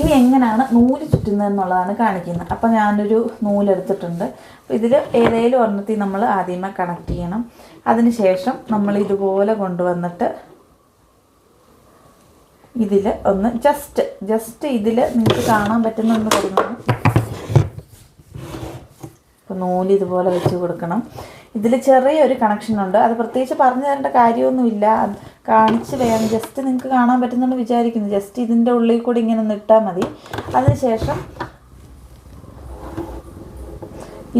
ഇനി എങ്ങനെയാണ് നൂൽ ചുറ്റുന്നത് എന്നുള്ളതാണ് കാണിക്കുന്നത്. അപ്പോൾ ഞാനൊരു നൂലെടുത്തിട്ടുണ്ട്. അപ്പോൾ ഇതിൽ ഏതെങ്കിലും ഒരെണ്ണത്തിൽ നമ്മൾ ആദ്യമേ കണക്ട് ചെയ്യണം. അതിനുശേഷം നമ്മൾ ഇതുപോലെ കൊണ്ടുവന്നിട്ട് ഇതിൽ ഒന്ന് ജസ്റ്റ് ജസ്റ്റ് ഇതിൽ നിങ്ങൾക്ക് കാണാൻ പറ്റുന്നതെന്ന് പറഞ്ഞു അപ്പോൾ നൂൽ ഇതുപോലെ വെച്ച് കൊടുക്കണം. ഇതിൽ ചെറിയൊരു കണക്ഷൻ ഉണ്ട്. അത് പ്രത്യേകിച്ച് പറഞ്ഞു തരേണ്ട കാര്യമൊന്നുമില്ല. കാണിച്ച് വേണം. ജസ്റ്റ് നിങ്ങൾക്ക് കാണാൻ പറ്റുന്നുണ്ട് വിചാരിക്കുന്നു. ജസ്റ്റ് ഇതിന്റെ ഉള്ളിൽ കൂടി ഇങ്ങനെ ഒന്ന് ഇട്ടാൽ മതി. അതിനുശേഷം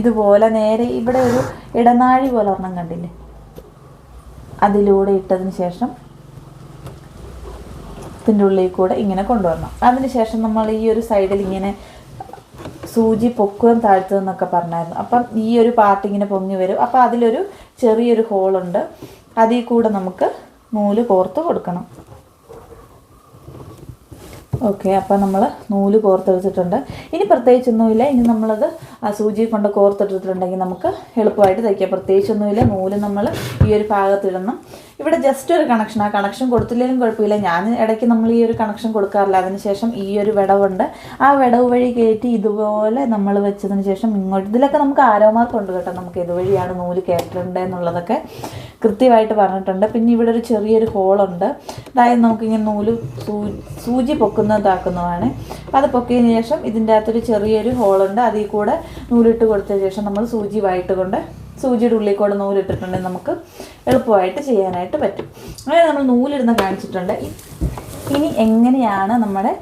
ഇതുപോലെ നേരെ ഇവിടെ ഒരു ഇടനാഴി പോലെ ഒരെണ്ണം കണ്ടില്ലേ? അതിലൂടെ ഇട്ടതിന് ശേഷം ഇതിന്റെ ഉള്ളിൽ കൂടെ ഇങ്ങനെ കൊണ്ടുവരണം. അതിനുശേഷം നമ്മൾ ഈ ഒരു സൈഡിൽ ഇങ്ങനെ സൂചി പൊക്കുകയും താഴ്ത്തുക എന്നൊക്കെ പറഞ്ഞായിരുന്നു. അപ്പം ഈ ഒരു പാർട്ട് ഇങ്ങനെ പൊങ്ങി വരും. അപ്പം അതിലൊരു ചെറിയൊരു ഹോളുണ്ട് അതിൽ കൂടെ നമുക്ക് നൂൽ കോർത്ത് കൊടുക്കണം. ഓക്കെ അപ്പം നമ്മൾ നൂൽ കോർത്തെടുത്തിട്ടുണ്ട്. ഇനി പ്രത്യേകിച്ചൊന്നുമില്ല. ഇനി നമ്മളത് ആ സൂചി കൊണ്ട് കോർത്തെടുത്തിട്ടുണ്ടെങ്കിൽ നമുക്ക് എളുപ്പമായിട്ട് തയ്ക്കാം. പ്രത്യേകിച്ചൊന്നുമില്ല. നൂൽ നമ്മൾ ഈ ഒരു ഭാഗത്തിടണം ഇവിടെ ജസ്റ്റ് ഒരു കണക്ഷൻ ആ കണക്ഷൻ കൊടുത്തില്ലെങ്കിലും കുഴപ്പമില്ല. ഞാൻ ഇടയ്ക്ക് നമ്മൾ ഈ ഒരു കണക്ഷൻ കൊടുക്കാറില്ല. അതിനുശേഷം ഈ ഒരു വിടവുണ്ട്. ആ വിടവ് വഴി കയറ്റി ഇതുപോലെ നമ്മൾ വെച്ചതിന് ശേഷം ഇങ്ങോട്ട് ഇതിലൊക്കെ നമുക്ക് ആരോ മാർക്ക് ഉണ്ട് കേട്ടോ. നമുക്ക് ഇതുവഴിയാണ് നൂൽ കയറ്റേണ്ടത് എന്നുള്ളതൊക്കെ കൃത്യമായിട്ട് പറഞ്ഞിട്ടുണ്ട്. പിന്നെ ഇവിടെ ഒരു ചെറിയൊരു ഹോളുണ്ട് അതായത് നമുക്കിങ്ങനെ നൂൽ സൂചി പൊക്കുന്നതാക്കുന്നതാണ്. അത് പൊക്കിയതിന് ശേഷം ഇതിന്റെ അകത്തൊരു ചെറിയൊരു ഹോളുണ്ട് അതിൽ കൂടെ നൂലിട്ട് കൊടുത്ത ശേഷം നമ്മൾ സൂചി വായിട്ട് കൊണ്ട് സൂചിയുടെ ഉള്ളിൽ കൂടെ നൂലിട്ടിട്ടുണ്ടെങ്കിൽ നമുക്ക് എളുപ്പമായിട്ട് ചെയ്യാനായിട്ട് പറ്റും. അങ്ങനെ നമ്മൾ നൂലിടുന്ന കാണിച്ചിട്ടുണ്ട്. ഇനി എങ്ങനെയാണ് നമ്മുടെ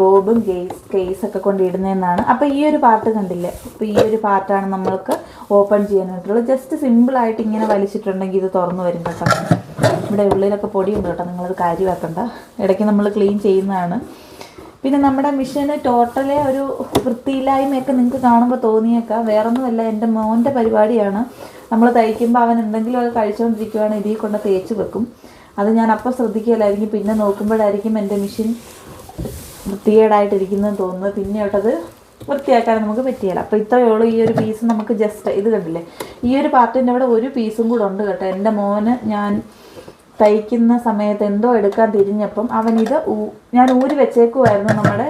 ബോബും കേസ് കേസൊക്കെ കൊണ്ട് ഇടുന്നതെന്നാണ്. അപ്പോൾ ഈ ഒരു പാർട്ട് കണ്ടില്ലേ? അപ്പോൾ ഈ ഒരു പാർട്ടാണ് നമ്മൾക്ക് ഓപ്പൺ ചെയ്യാനായിട്ടുള്ളത്. ജസ്റ്റ് സിമ്പിളായിട്ട് ഇങ്ങനെ വലിച്ചിട്ടുണ്ടെങ്കിൽ ഇത് തുറന്നു വരും കേട്ടോ. ഇവിടെ ഉള്ളിലൊക്കെ പൊടിയുണ്ട് കേട്ടോ. നിങ്ങളത് കാര്യമാക്കണ്ട. ഇടയ്ക്ക് നമ്മൾ ക്ലീൻ ചെയ്യുന്നതാണ്. പിന്നെ നമ്മുടെ മിഷന് ടോട്ടലി ഒരു വൃത്തിയില്ലായ്മയൊക്കെ നിങ്ങൾക്ക് കാണുമ്പോൾ തോന്നിയേക്കാം. വേറൊന്നുമല്ല എന്റെ മോന്റെ പരിപാടിയാണ്. നമ്മൾ തയ്ക്കുമ്പോൾ അവൻ എന്തെങ്കിലും ഒക്കെ കഴിച്ചുകൊണ്ടിരിക്കുവാണ് ഇതിൽ കൊണ്ട് തേച്ച് വെക്കും. അത് ഞാൻ അപ്പോൾ ശ്രദ്ധിക്കുകയില്ലായിരിക്കും പിന്നെ നോക്കുമ്പോഴായിരിക്കും എന്റെ മെഷീൻ വൃത്തികേടായിട്ടിരിക്കുന്നത് തോന്നുന്നത്. പിന്നെ തൊട്ടത് വൃത്തിയാക്കാൻ നമുക്ക് പറ്റിയല്ല അപ്പോൾ ഇത്രയേ ഉള്ളൂ ഈ ഒരു പീസ് നമുക്ക് ജസ്റ്റ് ഇത് കണ്ടില്ലേ? ഈ ഒരു പാർട്ടിന്റെ അവിടെ ഒരു പീസും കൂടെ ഉണ്ട് കേട്ടോ. എന്റെ മോന് ഞാൻ തയ്ക്കുന്ന സമയത്ത് എന്തോ എടുക്കാൻ തിരിഞ്ഞപ്പം അവൻ ഇത് ഊ- ഞാൻ ഊരി വെച്ചേക്കുമായിരുന്നു നമ്മുടെ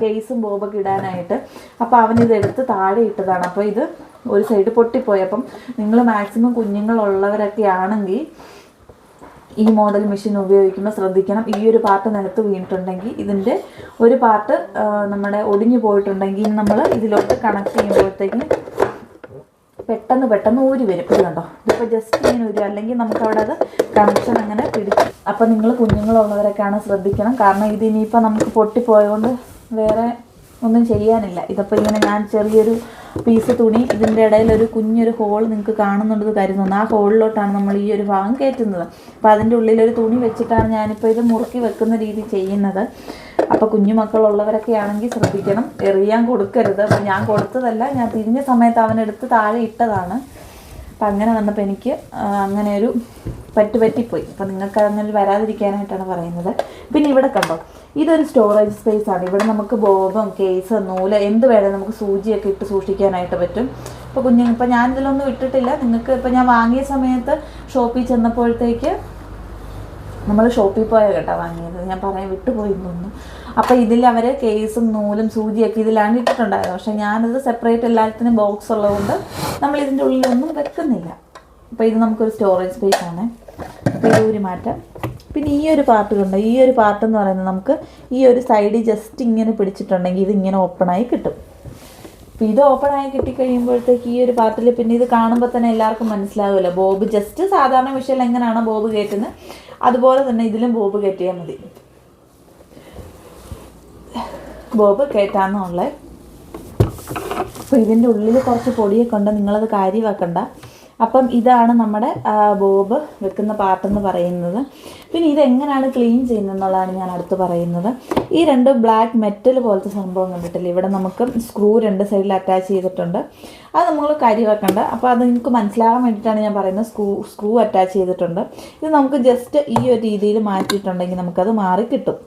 കേസും ബോബൊക്കെ ഇടാനായിട്ട്. അപ്പോൾ അവൻ ഇത് എടുത്ത് താഴെ ഇട്ടതാണ്. അപ്പോൾ ഇത് ഒരു സൈഡ് പൊട്ടിപ്പോയപ്പം നിങ്ങൾ മാക്സിമം കുഞ്ഞുങ്ങളുള്ളവരൊക്കെ ആണെങ്കിൽ ഈ മോഡൽ മെഷീൻ ഉപയോഗിക്കുമ്പോൾ ശ്രദ്ധിക്കണം. ഈ ഒരു പാർട്ട് നിലത്ത് വീണിട്ടുണ്ടെങ്കിൽ ഇതിന്റെ ഒരു പാർട്ട് നമ്മുടെ ഒടിഞ്ഞു പോയിട്ടുണ്ടെങ്കിൽ നമ്മൾ ഇതിലോട്ട് കണക്ട് ചെയ്യുമ്പോഴത്തേക്ക് പെട്ടെന്ന് പെട്ടെന്ന് ഊരി വരും. ഇത് കണ്ടോ? ഇതിപ്പോൾ ജസ്റ്റ് ഇങ്ങനെ ഊരി അല്ലെങ്കിൽ നമുക്ക് അവിടെ അത് കണക്ഷൻ അങ്ങനെ പിടിക്കും അപ്പം നിങ്ങൾ കുഞ്ഞുങ്ങളുള്ളവരൊക്കെയാണ് ശ്രദ്ധിക്കണം. കാരണം ഇത് ഇനിയിപ്പോൾ നമുക്ക് പൊട്ടിപ്പോയതുകൊണ്ട് വേറെ ഒന്നും ചെയ്യാനില്ല. ഇതിപ്പോൾ ഇങ്ങനെ ഞാൻ ചെറിയൊരു പീസ് തുണി ഇതിന്റെ ഇടയിൽ ഒരു കുഞ്ഞൊരു ഹോൾ നിങ്ങൾക്ക് കാണുന്നുണ്ടെന്ന് കരുതുന്നു. ആ ഹോളിലോട്ടാണ് നമ്മൾ ഈ ഒരു ഭാഗം കയറ്റുന്നത്. അപ്പോൾ അതിന്റെ ഉള്ളിലൊരു തുണി വെച്ചിട്ടാണ് ഞാനിപ്പോൾ ഇത് മുറുക്കി വെക്കുന്ന രീതി ചെയ്യുന്നത്. അപ്പോൾ കുഞ്ഞു മക്കളുള്ളവരൊക്കെ ആണെങ്കിൽ ശ്രദ്ധിക്കണം. എറിയാൻ കൊടുക്കരുത്. അപ്പൊ ഞാൻ കൊടുത്തതല്ല ഞാൻ തിരിഞ്ഞ സമയത്ത് അവനെടുത്ത് താഴെ ഇട്ടതാണ്. അപ്പം അങ്ങനെ വന്നപ്പോൾ എനിക്ക് അങ്ങനെ ഒരു പറ്റുപറ്റിപ്പോയി അപ്പം നിങ്ങൾക്ക് അങ്ങനെ വരാതിരിക്കാനായിട്ടാണ് പറയുന്നത്. പിന്നെ ഇവിടെ കണ്ടോ ഇതൊരു സ്റ്റോറേജ് സ്പേസ് ആണ്. ഇവിടെ നമുക്ക് ബോബം കേസ് നൂൽ എന്ത് വേണേലും നമുക്ക് സൂചിയൊക്കെ ഇട്ട് സൂക്ഷിക്കാനായിട്ട് പറ്റും. ഇപ്പോൾ കുഞ്ഞു ഇപ്പം ഞാൻ ഇതിലൊന്നും ഇട്ടിട്ടില്ല. നിങ്ങൾക്ക് ഇപ്പം ഞാൻ വാങ്ങിയ സമയത്ത് ഷോപ്പിൽ ചെന്നപ്പോഴത്തേക്ക് നമ്മൾ ഷോപ്പിൽ പോയ കേട്ടോ വാങ്ങിയത്. ഞാൻ പറയാൻ വിട്ടുപോയി തോന്നുന്നു അപ്പോൾ ഇതിൽ അവർ കേസും നൂലും സൂചിയൊക്കെ ഇതിലാണ് ഇട്ടിട്ടുണ്ടായത്. പക്ഷേ ഞാനത് സെപ്പറേറ്റ് എല്ലാത്തിനും ബോക്സ് ഉള്ളതുകൊണ്ട് നമ്മൾ ഇതിന്റെ ഉള്ളിലൊന്നും വെക്കുന്നില്ല. അപ്പോൾ ഇത് നമുക്കൊരു സ്റ്റോറേജ് സ്പേസ് ആണ്. ഊരി മാറ്റാം. പിന്നെ ഈ ഒരു പാർട്ട് കൊണ്ട് ഈ ഒരു പാർട്ട് എന്ന് പറയുന്നത് നമുക്ക് ഈ ഒരു സൈഡ് ജസ്റ്റ് ഇങ്ങനെ പിടിച്ചിട്ടുണ്ടെങ്കിൽ ഇത് ഇങ്ങനെ ഓപ്പണായി കിട്ടും. അപ്പോൾ ഇത് ഓപ്പൺ ആയി കിട്ടിക്കഴിയുമ്പോഴത്തേക്ക് ഈ ഒരു പാർട്ടിൽ പിന്നെ ഇത് കാണുമ്പോൾ തന്നെ എല്ലാവർക്കും മനസ്സിലാവുമല്ലോ. ബോബ് ജസ്റ്റ് സാധാരണ വിഷയം എങ്ങനെയാണ് ബോബ് കയറ്റുന്നത് അതുപോലെ തന്നെ ഇതിലും ബോബ് കയറ്റിയാൽ മതി. ബോബ് കയറ്റാന്നുള്ളത് അപ്പോൾ ഇതിന്റെ ഉള്ളിൽ കുറച്ച് പൊടിയൊക്കെ ഉണ്ട്. നിങ്ങളത് കാര്യമാക്കണ്ട. അപ്പം ഇതാണ് നമ്മുടെ ബോബ് വെക്കുന്ന പാട്ടെന്ന് പറയുന്നത്. പിന്നെ ഇതെങ്ങനെയാണ് ക്ലീൻ ചെയ്യുന്നത് എന്നുള്ളതാണ് ഞാൻ അടുത്ത് പറയുന്നത്. ഈ രണ്ട് ബ്ലാക്ക് മെറ്റൽ പോലത്തെ സംഭവം കണ്ടിട്ടില്ലേ? ഇവിടെ നമുക്ക് സ്ക്രൂ രണ്ട് സൈഡിൽ അറ്റാച്ച് ചെയ്തിട്ടുണ്ട്. അത് നമ്മൾ കാര്യമാക്കണ്ട. അപ്പോൾ അത് നിങ്ങൾക്ക് മനസ്സിലാകാൻ വേണ്ടിയിട്ടാണ് ഞാൻ പറയുന്നത്. സ്ക്രൂ സ്ക്രൂ അറ്റാച്ച് ചെയ്തിട്ടുണ്ട്. ഇത് നമുക്ക് ജസ്റ്റ് ഈ ഒരു രീതിയിൽ മാറ്റിയിട്ടുണ്ടെങ്കിൽ നമുക്കത് മാറി കിട്ടും.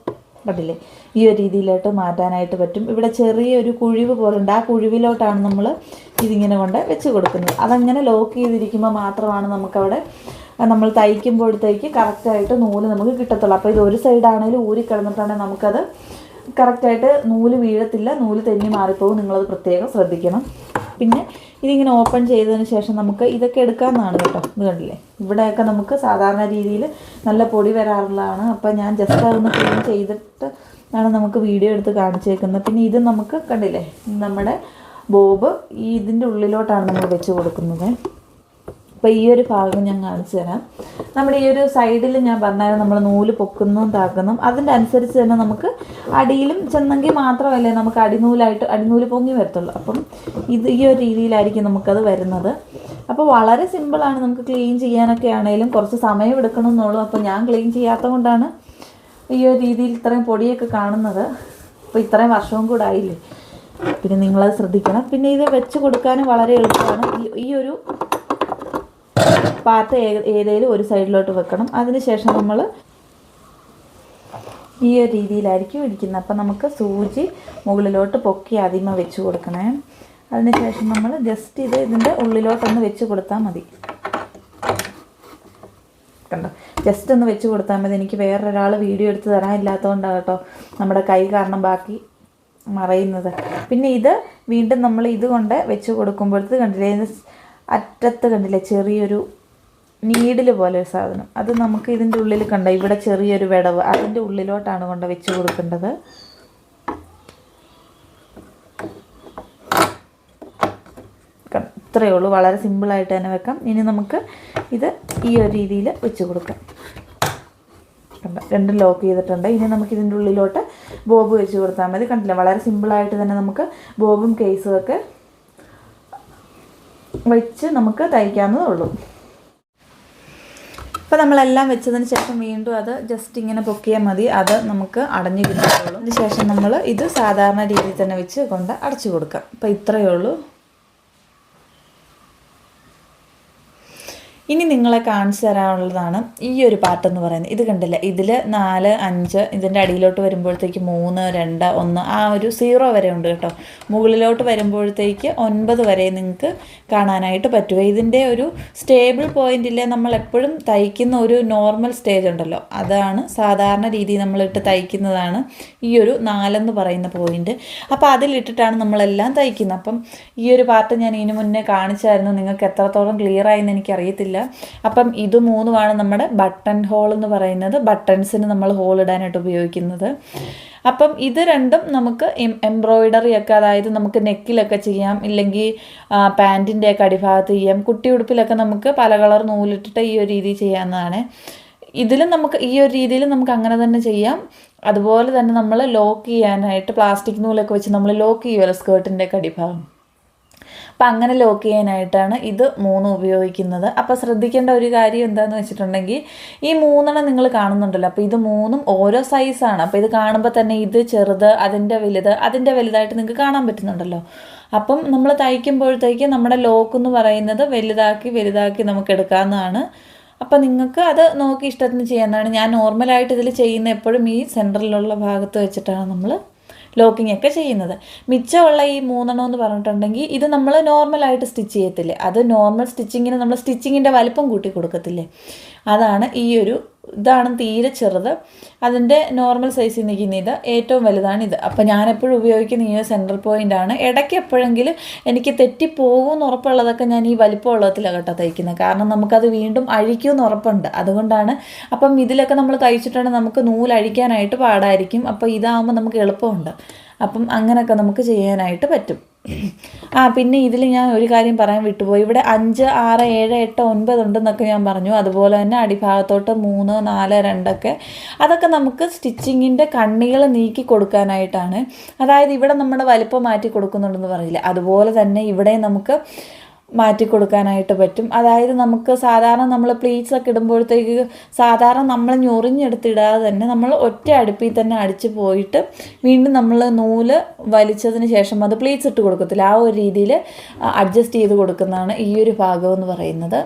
കണ്ടില്ലേ? ഈ ഒരു രീതിയിലോട്ട് മാറ്റാനായിട്ട് പറ്റും. ഇവിടെ ചെറിയൊരു കുഴിവ് പോലുണ്ട്. ആ കുഴിവിലോട്ടാണ് നമ്മൾ ഇതിങ്ങനെ കൊണ്ട് വെച്ച് കൊടുക്കുന്നത്. അതങ്ങനെ ലോക്ക് ചെയ്തിരിക്കുമ്പോൾ മാത്രമാണ് നമുക്കവിടെ നമ്മൾ തയ്ക്കുമ്പോഴത്തേക്ക് കറക്റ്റായിട്ട് നൂൽ നമുക്ക് കിട്ടത്തുള്ളൂ. അപ്പോൾ ഇത് ഒരു സൈഡാണെങ്കിലും ഊരി കിടന്നിട്ടുണ്ടെങ്കിൽ നമുക്കത് കറക്റ്റായിട്ട് നൂൽ വീഴത്തില്ല. നൂൽ തെന്നി മാറിപ്പോകും നിങ്ങളത് പ്രത്യേകം ശ്രദ്ധിക്കണം. പിന്നെ ഇതിങ്ങനെ ഓപ്പൺ ചെയ്തതിന് ശേഷം നമുക്ക് ഇതൊക്കെ എടുക്കാമെന്നാണ് കേട്ടോ. ഇത് കണ്ടില്ലേ? ഇവിടെയൊക്കെ നമുക്ക് സാധാരണ രീതിയിൽ നല്ല പൊടി വരാറുള്ളതാണ്. അപ്പോൾ ഞാൻ ജസ്റ്റ് അതൊന്ന് ക്ലീൻ ചെയ്തിട്ട് ആണ് നമുക്ക് വീഡിയോ എടുത്ത് കാണിച്ചേക്കുന്നത്. പിന്നെ ഇത് നമുക്ക് കണ്ടില്ലേ? നമ്മുടെ ബോബ് ഈ ഇതിന്റെ ഉള്ളിലോട്ടാണ് നമ്മൾ വെച്ച് കൊടുക്കുന്നത്. അപ്പോൾ ഈ ഒരു ഭാഗം ഞാൻ കാണിച്ചു തരാം. നമ്മുടെ ഈ ഒരു സൈഡിൽ ഞാൻ പറഞ്ഞാലും നമ്മൾ നൂൽ പൊക്കുന്നതും താക്കുന്നതും അതിന്റെ അനുസരിച്ച് തന്നെ നമുക്ക് അടിയിലും ചെന്നെങ്കിൽ മാത്രമല്ലേ നമുക്ക് അടിനൂലായിട്ട് അടിനൂൽ പൊങ്ങി വരത്തുള്ളൂ. അപ്പം ഇത് ഈ ഒരു രീതിയിലായിരിക്കും നമുക്കത് വരുന്നത്. അപ്പോൾ വളരെ സിമ്പിളാണ് നമുക്ക് ക്ലീൻ ചെയ്യാനൊക്കെ ആണെങ്കിലും കുറച്ച് സമയം എടുക്കണം എന്നുള്ളൂ അപ്പോൾ ഞാൻ ക്ലീൻ ചെയ്യാത്ത കൊണ്ടാണ് ഈ ഒരു രീതിയിൽ ഇത്രയും പൊടിയൊക്കെ കാണുന്നത്. അപ്പോൾ ഇത്രയും വർഷവും കൂടെ ആയില്ലേ? പിന്നെ നിങ്ങളത് ശ്രദ്ധിക്കണം. പിന്നെ ഇത് വെച്ച് കൊടുക്കാനും വളരെ എളുപ്പമാണ്. ഈ ഒരു പാർട്ട് ഏതേലും ഒരു സൈഡിലോട്ട് വെക്കണം. അതിനുശേഷം നമ്മൾ ഈ ഒരു രീതിയിലായിരിക്കും ഇരിക്കുന്നത്. അപ്പം നമുക്ക് സൂചി മുകളിലോട്ട് പൊക്കി അതിമ വെച്ച് കൊടുക്കണേ. അതിനുശേഷം നമ്മൾ ജസ്റ്റ് ഇത് ഇതിന്റെ ഉള്ളിലോട്ടൊന്ന് വെച്ച് കൊടുത്താൽ മതി. കണ്ടോ? ജസ്റ്റ് ഒന്ന് വെച്ച് കൊടുത്താൽ മതി. എനിക്ക് വേറൊരാൾ വീഡിയോ എടുത്ത് തരാനില്ലാത്തതുകൊണ്ടാണ് കേട്ടോ നമ്മുടെ കൈ കാരണം ബാക്കി മറയുന്നത്. പിന്നെ ഇത് വീണ്ടും നമ്മൾ ഇതുകൊണ്ട് വെച്ച് കൊടുക്കുമ്പോഴത്തേക്ക് കണ്ടില്ലേ? അറ്റത്ത് കണ്ടില്ലേ? ചെറിയൊരു നീഡിൽ പോലെ ഒരു സാധനം. അത് നമുക്ക് ഇതിന്റെ ഉള്ളിൽ കണ്ട? ഇവിടെ ചെറിയൊരു വിടവ്. അതിന്റെ ഉള്ളിലോട്ടാണ് കൊണ്ട് വെച്ച് കൊടുക്കേണ്ടത്. കണ്ടോ? ഇത്രയേ ഉള്ളൂ. വളരെ സിമ്പിളായിട്ട് തന്നെ വെക്കാം. ഇനി നമുക്ക് ഇത് ഈ ഒരു രീതിയിൽ വെച്ച് കൊടുക്കാം. കണ്ടോ? രണ്ടും ലോക്ക് ചെയ്തിട്ടുണ്ട്. ഇനി നമുക്ക് ഇതിന്റെ ഉള്ളിലോട്ട് ബോബ് വെച്ച് കൊടുത്താൽ മതി. കണ്ടില്ല? വളരെ സിമ്പിളായിട്ട് തന്നെ നമുക്ക് ബോബും കേസും ഒക്കെ വെച്ച് നമുക്ക് തയ്ക്കാവുന്നതേ ഉള്ളൂ. നമ്മളെല്ലാം വെച്ചതിന് ശേഷം വീണ്ടും അത് ജസ്റ്റ് ഇങ്ങനെ പൊക്കിയാൽ മതി. അത് നമുക്ക് അടഞ്ഞു കിട്ടുകയുള്ളൂ അതിന് ശേഷം നമ്മൾ ഇത് സാധാരണ രീതിയിൽ തന്നെ വെച്ച് കൊണ്ട് അടച്ചു കൊടുക്കാം അപ്പോൾ ഇത്രയേ ഉള്ളൂ. ഇനി നിങ്ങളെ കാണിച്ചു തരാനുള്ളതാണ് ഈ ഒരു പാർട്ട് എന്ന് പറയുന്നത്. ഇത് കണ്ടില്ല? ഇതിൽ നാല് അഞ്ച് ഇതിന്റെ അടിയിലോട്ട് വരുമ്പോഴത്തേക്ക് മൂന്ന് രണ്ട് ഒന്ന് ആ ഒരു സീറോ വരെ ഉണ്ട് കേട്ടോ. മുകളിലോട്ട് വരുമ്പോഴത്തേക്ക് ഒൻപത് വരെ നിങ്ങൾക്ക് കാണാനായിട്ട് പറ്റുക ഇതിന്റെ ഒരു സ്റ്റേബിൾ പോയിന്റിലെ നമ്മൾ എപ്പോഴും തയ്ക്കുന്ന ഒരു നോർമൽ സ്റ്റേജ് ഉണ്ടല്ലോ. അതാണ് സാധാരണ രീതിയിൽ നമ്മളിട്ട് തയ്ക്കുന്നതാണ് ഈ ഒരു നാലെന്ന് പറയുന്ന പോയിന്റ് അപ്പോൾ അതിലിട്ടിട്ടാണ് നമ്മളെല്ലാം തയ്ക്കുന്നത്. അപ്പം ഈ ഒരു പാർട്ട് ഞാൻ ഇതിനു മുന്നേ കാണിച്ചായിരുന്നു. നിങ്ങൾക്ക് എത്രത്തോളം ക്ലിയർ ആയെന്ന് എനിക്കറിയത്തില്ല. അപ്പം ഇത് മൂന്നുമാണ് നമ്മുടെ ബട്ടൺ ഹോൾ എന്ന് പറയുന്നത്. ബട്ടൺസിന് നമ്മൾ ഹോൾ ഇടാനായിട്ട് ഉപയോഗിക്കുന്നത്. അപ്പം ഇത് രണ്ടും നമുക്ക് എംബ്രോയിഡറി ഒക്കെ അതായത് നമുക്ക് നെക്കിലൊക്കെ ചെയ്യാം. ഇല്ലെങ്കിൽ പാന്റിന്റെ ഒക്കെ അടിഭാഗത്ത് ചെയ്യാം. കുട്ടി ഉടുപ്പിലൊക്കെ നമുക്ക് പല കളർ നൂലിട്ടിട്ട് ഈ ഒരു രീതി ചെയ്യാവുന്നതാണ്. ഇതിലും നമുക്ക് ഈ ഒരു രീതിയിൽ നമുക്ക് അങ്ങനെ തന്നെ ചെയ്യാം. അതുപോലെ തന്നെ നമ്മൾ ലോക്ക് ചെയ്യാനായിട്ട് പ്ലാസ്റ്റിക് നൂലൊക്കെ വെച്ച് നമ്മൾ ലോക്ക് ചെയ്യുമല്ലോ സ്കേർട്ടിന്റെ ഒക്കെ അടിഭാഗം. അപ്പം അങ്ങനെ ലോക്ക് ചെയ്യാനായിട്ടാണ് ഇത് മൂന്ന് ഉപയോഗിക്കുന്നത്. അപ്പോൾ ശ്രദ്ധിക്കേണ്ട ഒരു കാര്യം എന്താണെന്ന് വെച്ചിട്ടുണ്ടെങ്കിൽ ഈ മൂന്നെണ്ണം നിങ്ങൾ കാണുന്നുണ്ടല്ലോ. അപ്പോൾ ഇത് മൂന്നും ഓരോ സൈസാണ് അപ്പോൾ ഇത് കാണുമ്പോൾ തന്നെ ഇത് ചെറുത് അതിന്റെ വലുത് അതിന്റെ വലുതായിട്ട് നിങ്ങൾക്ക് കാണാൻ പറ്റുന്നുണ്ടല്ലോ. അപ്പം നമ്മൾ തയ്ക്കുമ്പോഴത്തേക്ക് നമ്മുടെ ലോക്ക് എന്ന് പറയുന്നത് വലുതാക്കി വലുതാക്കി നമുക്ക് എടുക്കാവുന്നതാണ്. അപ്പം നിങ്ങൾക്ക് അത് നോക്കി ഇഷ്ടത്തിന് ചെയ്യാവുന്നതാണ്. ഞാൻ നോർമലായിട്ട് ഇതിൽ ചെയ്യുന്ന എപ്പോഴും ഈ സെന്ററിലുള്ള ഭാഗത്ത് വെച്ചിട്ടാണ് നമ്മൾ ലോക്കിംഗ് ഒക്കെ ചെയ്യുന്നത്. മിച്ചമുള്ള ഈ മൂന്നെണ്ണം എന്ന് പറഞ്ഞിട്ടുണ്ടെങ്കിൽ ഇത് നമ്മൾ നോർമലായിട്ട് സ്റ്റിച്ച് ചെയ്യത്തില്ലേ? അത് നോർമൽ സ്റ്റിച്ചിങ്ങിന് നമ്മൾ സ്റ്റിച്ചിങ്ങിന്റെ വലിപ്പം കൂട്ടി കൊടുക്കത്തില്ലേ? അതാണ് ഈ ഒരു ഇതാണ് തീരെ ചെറുത്. അതിന്റെ നോർമൽ സൈസിൽ നിൽക്കുന്ന ഇത് ഏറ്റവും വലുതാണ് ഇത്. അപ്പോൾ ഞാനെപ്പോഴും ഉപയോഗിക്കുന്ന ഈ സെൻട്രൽ പോയിന്റ് ആണ്. ഇടയ്ക്ക് എപ്പോഴെങ്കിലും എനിക്ക് തെറ്റിപ്പോകുമെന്ന് ഉറപ്പുള്ളതൊക്കെ ഞാൻ ഈ വലിപ്പമുള്ളതിലാണ് കേട്ടോ തയ്ക്കുന്നത്. കാരണം നമുക്കത് വീണ്ടും അഴിക്കുമെന്ന് ഉറപ്പുണ്ട്. അതുകൊണ്ടാണ് അപ്പം ഇതിലൊക്കെ നമ്മൾ തയ്ച്ചിട്ടുണ്ടെങ്കിൽ നമുക്ക് നൂൽ അഴിക്കാനായിട്ട് പാടായിരിക്കും. അപ്പോൾ ഇതാകുമ്പോൾ നമുക്ക് എളുപ്പമുണ്ട്. അപ്പം അങ്ങനെയൊക്കെ നമുക്ക് ചെയ്യാനായിട്ട് പറ്റും. ആ പിന്നെ ഇതിൽ ഞാൻ ഒരു കാര്യം പറയാൻ വിട്ടുപോയി. ഇവിടെ അഞ്ച് ആറ് ഏഴ് എട്ട് ഒൻപത് ഉണ്ടെന്നൊക്കെ ഞാൻ പറഞ്ഞു. അതുപോലെ തന്നെ അടിഭാഗത്തോട്ട് മൂന്ന് നാല് രണ്ടൊക്കെ. അതൊക്കെ നമുക്ക് സ്റ്റിച്ചിങ്ങിന്റെ കണ്ണികൾ നീക്കി കൊടുക്കാനായിട്ടാണ്. അതായത് ഇവിടെ നമ്മുടെ വലിപ്പം മാറ്റി കൊടുക്കുന്നുണ്ടെന്ന് പറയില്ല. അതുപോലെ തന്നെ ഇവിടെ നമുക്ക് മാറ്റി കൊടുക്കാനായിട്ട് പറ്റും. അതായത് നമുക്ക് സാധാരണ നമ്മൾ പ്ലീറ്റ്സ് ഒക്കെ ഇടുമ്പോഴത്തേക്ക് സാധാരണ നമ്മൾ ഞൊറിഞ്ഞെടുത്തിടാതെ തന്നെ നമ്മൾ ഒറ്റ അടുപ്പിൽ തന്നെ അടിച്ച് പോയിട്ട് വീണ്ടും നമ്മൾ നൂൽ വലിച്ചതിന് ശേഷം അത് പ്ലീറ്റ്സ് ഇട്ട് കൊടുക്കത്തില്ല. ആ ഒരു രീതിയിൽ അഡ്ജസ്റ്റ് ചെയ്ത് കൊടുക്കുന്നതാണ് ഈ ഒരു ഭാഗം എന്ന് പറയുന്നത്.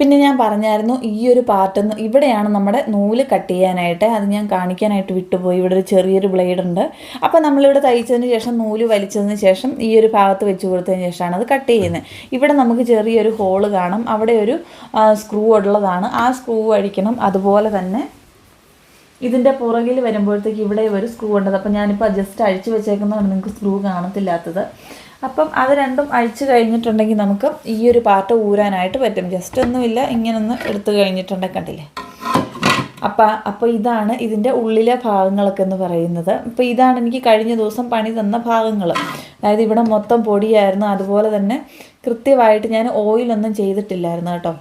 പിന്നെ ഞാൻ പറഞ്ഞായിരുന്നു ഈ ഒരു പാർട്ട് ഇവിടെയാണ് നമ്മുടെ നൂൽ കട്ട് ചെയ്യാനായിട്ട് അത് ഞാൻ കാണിക്കാനായിട്ട് വിട്ടുപോയി. ഇവിടെ ഒരു ചെറിയൊരു ബ്ലേഡ് ഉണ്ട്. അപ്പോൾ നമ്മളിവിടെ തയ്ച്ചതിന് ശേഷം നൂൽ വലിച്ചതിന് ശേഷം ഈ ഒരു ഭാഗത്ത് വെച്ച് കൊടുത്തതിന് ശേഷമാണ് അത് കട്ട് ചെയ്യുന്നത്. ഇവിടെ നമുക്ക് ചെറിയൊരു ഹോൾ കാണും. അവിടെ ഒരു സ്ക്രൂ ഉള്ളതാണ്. ആ സ്ക്രൂ അഴിക്കണം. അതുപോലെ തന്നെ ഇതിന്റെ പുറകിൽ വരുമ്പോഴത്തേക്ക് ഇവിടെ ഒരു സ്ക്രൂ ഉണ്ടത്. അപ്പം ഞാനിപ്പോൾ ജസ്റ്റ് അഴിച്ചു വെച്ചേക്കുന്നതാണ്. നിങ്ങൾക്ക് സ്ക്രൂ കാണത്തില്ലാത്തത്. അപ്പം അത് രണ്ടും അഴിച്ചു കഴിഞ്ഞിട്ടുണ്ടെങ്കിൽ നമുക്ക് ഈ ഒരു പാട്ട് ഊരാനായിട്ട് പറ്റും. ജസ്റ്റ് ഒന്നുമില്ല ഇങ്ങനെ ഒന്ന് എടുത്തു കഴിഞ്ഞിട്ടുണ്ടെങ്കിൽ കണ്ടില്ലേ? അപ്പം അപ്പോൾ ഇതാണ് ഇതിന്റെ ഉള്ളിലെ ഭാഗങ്ങളൊക്കെ എന്ന് പറയുന്നത്. അപ്പോൾ ഇതാണ് എനിക്ക് കഴിഞ്ഞ ദിവസം പണി തന്ന ഭാഗങ്ങൾ അതായത് ഇവിടെ മൊത്തം പൊടിയായിരുന്നു. അതുപോലെ തന്നെ കൃത്യമായിട്ട് ഞാൻ ഓയിലൊന്നും ചെയ്തിട്ടില്ലായിരുന്നു കേട്ടോ.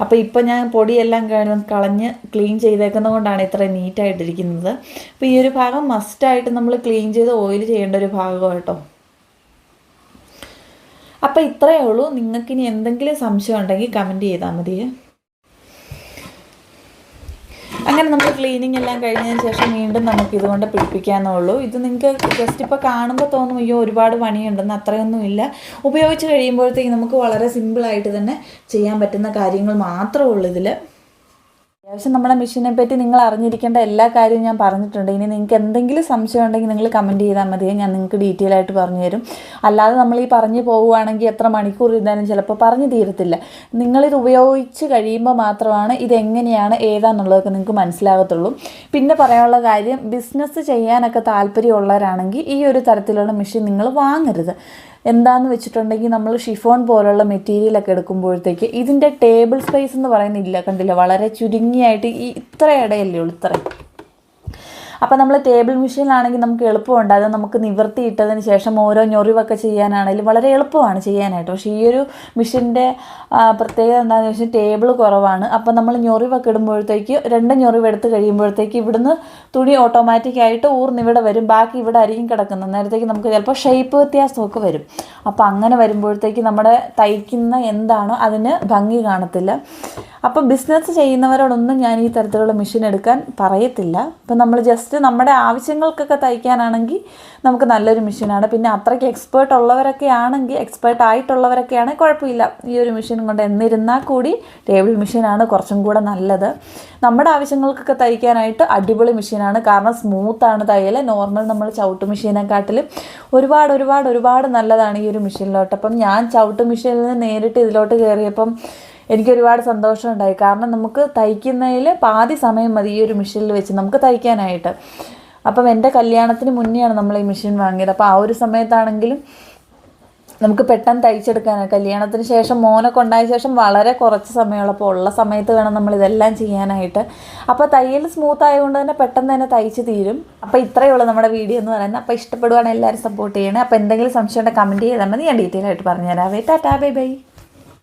അപ്പോൾ ഇപ്പം ഞാൻ പൊടിയെല്ലാം കള- കളഞ്ഞ് ക്ലീൻ ചെയ്തേക്കുന്നത് കൊണ്ടാണ് ഇത്ര നീറ്റായിട്ടിരിക്കുന്നത്. അപ്പോൾ ഈ ഒരു ഭാഗം മസ്റ്റായിട്ട് നമ്മൾ ക്ലീൻ ചെയ്ത് ഓയിൽ ചെയ്യേണ്ട ഒരു ഭാഗം കേട്ടോ. അപ്പോൾ ഇത്രയേ ഉള്ളൂ. നിങ്ങൾക്ക് ഇനി എന്തെങ്കിലും സംശയം ഉണ്ടെങ്കിൽ കമന്റ് ചെയ്താൽ മതി. അങ്ങനെ നമ്മൾ ക്ലീനിങ് എല്ലാം കഴിഞ്ഞതിന് ശേഷം വീണ്ടും നമുക്ക് ഇതുകൊണ്ട് പിടിപ്പിക്കാമെന്നുള്ളൂ ഇത് നിങ്ങൾക്ക് ജസ്റ്റ് ഇപ്പോൾ കാണുമ്പോൾ തോന്നും അയ്യോ ഒരുപാട് പണിയുണ്ടെന്ന് അത്രയൊന്നും ഇല്ല. ഉപയോഗിച്ച് കഴിയുമ്പോഴത്തേക്ക് നമുക്ക് വളരെ സിമ്പിളായിട്ട് തന്നെ ചെയ്യാൻ പറ്റുന്ന കാര്യങ്ങൾ മാത്രമേ ഉള്ളൂ ഇതിൽ അത്യാവശ്യം നമ്മുടെ മെഷീനെ പറ്റി നിങ്ങൾ അറിഞ്ഞിരിക്കേണ്ട എല്ലാ കാര്യവും ഞാൻ പറഞ്ഞിട്ടുണ്ട്. ഇനി നിങ്ങൾക്ക് എന്തെങ്കിലും സംശയം ഉണ്ടെങ്കിൽ നിങ്ങൾ കമന്റ് ചെയ്താൽ മതി. ഞാൻ നിങ്ങൾക്ക് ഡീറ്റെയിൽ ആയിട്ട് പറഞ്ഞു തരും. അല്ലാതെ നമ്മൾ ഈ പറഞ്ഞു പോവുകയാണെങ്കിൽ എത്ര മണിക്കൂർ ഇരുന്നാലും ചിലപ്പോൾ പറഞ്ഞു തീരത്തില്ല. നിങ്ങളിത് ഉപയോഗിച്ച് കഴിയുമ്പോൾ മാത്രമാണ് ഇതെങ്ങനെയാണ് ഏതാന്നുള്ളതൊക്കെ നിങ്ങൾക്ക് മനസ്സിലാകത്തുള്ളൂ പിന്നെ പറയാനുള്ള കാര്യം ബിസിനസ് ചെയ്യാനൊക്കെ താല്പര്യമുള്ളവരാണെങ്കിൽ ഈ ഒരു തരത്തിലുള്ള മെഷീൻ നിങ്ങൾ വാങ്ങരുത്. എന്താന്ന് വെച്ചിട്ടുണ്ടെങ്കിൽ നമ്മൾ ഷിഫോൺ പോലുള്ള മെറ്റീരിയലൊക്കെ എടുക്കുമ്പോഴത്തേക്ക് ഇതിന്റെ ടേബിൾ സ്പേസ് എന്ന് പറയുന്നില്ല. കണ്ടില്ല? വളരെ ചുരുങ്ങിയായിട്ട് ഈ ഇത്ര ഇടയല്ലേ ഉള്ളൂ ഇത്ര അപ്പോൾ നമ്മൾ ടേബിൾ മെഷീനിലാണെങ്കിൽ നമുക്ക് എളുപ്പമുണ്ട്. അത് നമുക്ക് നിവർത്തിയിട്ടതിന് ശേഷം ഓരോ ഞൊറിവൊക്കെ ചെയ്യാനാണെങ്കിലും വളരെ എളുപ്പമാണ് ചെയ്യാനായിട്ട്. പക്ഷേ ഈ ഒരു മെഷീന്റെ പ്രത്യേകത എന്താണെന്ന് വെച്ചാൽ ടേബിൾ കുറവാണ്. അപ്പോൾ നമ്മൾ ഞൊറിവൊക്കെ ഇടുമ്പോഴത്തേക്ക് രണ്ട് ഞൊറിവ് എടുത്ത് കഴിയുമ്പോഴത്തേക്ക് ഇവിടുന്ന് തുണി ഓട്ടോമാറ്റിക്കായിട്ട് ഊർന്നിവിടെ വരും. ബാക്കി ഇവിടെ ആയിരിക്കും കിടക്കുന്നത് നേരത്തേക്ക് നമുക്ക് ചിലപ്പോൾ ഷേപ്പ് വ്യത്യാസമൊക്കെ വരും. അപ്പോൾ അങ്ങനെ വരുമ്പോഴത്തേക്ക് നമ്മുടെ തയ്ക്കുന്ന എന്താണോ അതിന് ഭംഗി കാണത്തില്ല. അപ്പോൾ ബിസിനസ് ചെയ്യുന്നവരോടൊന്നും ഞാൻ ഈ തരത്തിലുള്ള മെഷീൻ എടുക്കാൻ പറയത്തില്ല. ഇപ്പം നമ്മൾ ജസ്റ്റ് നമ്മുടെ ആവശ്യങ്ങൾക്കൊക്കെ തയ്ക്കാനാണെങ്കിൽ നമുക്ക് നല്ലൊരു മെഷീനാണ്. പിന്നെ അത്രയ്ക്ക് എക്സ്പേർട്ട് ഉള്ളവരൊക്കെ ആണെങ്കിൽ എക്സ്പേർട്ട് ആയിട്ടുള്ളവരൊക്കെ ആണെങ്കിൽ കുഴപ്പമില്ല. ഈ ഒരു മെഷീൻ കൊണ്ട് എന്നിരുന്നാൽ കൂടി ടേബിൾ മെഷീനാണ് കുറച്ചും കൂടെ നല്ലത്. നമ്മുടെ ആവശ്യങ്ങൾക്കൊക്കെ തയ്ക്കാനായിട്ട് അടിപൊളി മെഷീനാണ്. കാരണം സ്മൂത്താണ് തയ്യൽ നോർമൽ നമ്മൾ ചവിട്ട് മെഷീനെക്കാട്ടിലും ഒരുപാട് ഒരുപാട് ഒരുപാട് നല്ലതാണ് ഈ ഒരു മെഷീനിലോട്ട്. അപ്പം ഞാൻ ചവിട്ട് മെഷീനിൽ നിന്ന് നേരിട്ട് ഇതിലോട്ട് കയറിയപ്പം എനിക്ക് ഒരുപാട് സന്തോഷമുണ്ടായി. കാരണം നമുക്ക് തയ്ക്കുന്നതിൽ പാതി സമയം മതി ഈ ഒരു മെഷീനിൽ വെച്ച് നമുക്ക് തയ്ക്കാനായിട്ട്. അപ്പം എന്റെ കല്യാണത്തിന് മുന്നെയാണ് നമ്മൾ ഈ മെഷീൻ വാങ്ങിയത്. അപ്പോൾ ആ ഒരു സമയത്താണെങ്കിലും നമുക്ക് പെട്ടെന്ന് തയ്ച്ചെടുക്കാനാണ് കല്യാണത്തിന് ശേഷം മോനൊക്കെ ഉണ്ടായ ശേഷം വളരെ കുറച്ച് സമയമുള്ളപ്പോൾ ഉള്ള സമയത്ത് വേണം നമ്മൾ ഇതെല്ലാം ചെയ്യാനായിട്ട്. അപ്പോൾ തയ്യൽ സ്മൂത്ത് ആയതുകൊണ്ട് തന്നെ പെട്ടെന്ന് തന്നെ തയ്ച്ച് തീരും. അപ്പോൾ ഇത്രയേ ഉള്ളൂ നമ്മുടെ വീഡിയോ എന്ന് പറയുന്നത്. അപ്പോൾ ഇഷ്ടപ്പെടുവാണെങ്കിൽ എല്ലാവരും സപ്പോർട്ട് ചെയ്യണേ. അപ്പോൾ എന്തെങ്കിലും സംശയമുണ്ടെങ്കിൽ കമന്റ് ചെയ്താൽ മതി. ഞാൻ ഡീറ്റെയിൽ ആയിട്ട് പറഞ്ഞുതരാവേ ടാറ്റാ ബൈ ബൈ.